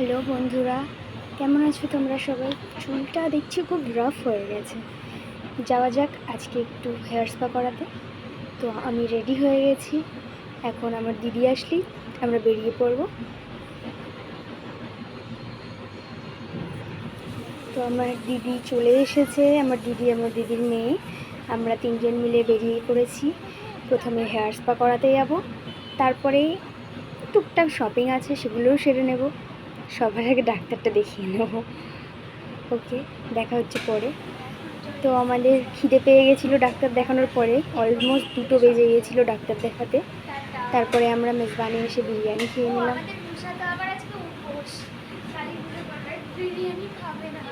Hello বন্ধুরা, কেমন আছো তোমরা সবাই? চুলটা দেখছি খুব রাফ হয়ে গেছে। যাওয়া যাক আজকে একটু হেয়ার স্পা করাতে। তো আমি রেডি হয়ে গেছি। এখন আমার দিদি আসলি, আমরা বেরিয়ে পড়ব। তো আমার দিদি চলে এসেছে, আমার দিদি আমার দিদির মেয়ে। আমরা তিনজন মিলে বেরিয়ে পড়েছি। প্রথমে হেয়ার স্পা করাতে যাব। তারপরে টুকটাক শপিং আছে, সেগুলোও সেরে নেব। সবার আগে ডাক্তারটা দেখিয়ে নেব। ওকে, দেখা হচ্ছে পরে। তো আমাদের খিদে পেয়ে গেছিল ডাক্তার দেখানোর পরে। অলমোস্ট দুটো বেজে গিয়েছিল ডাক্তার দেখাতে। তারপরে আমরা মেজবানি এসে বিরিয়ানি খেয়ে নিলাম। খাবে না।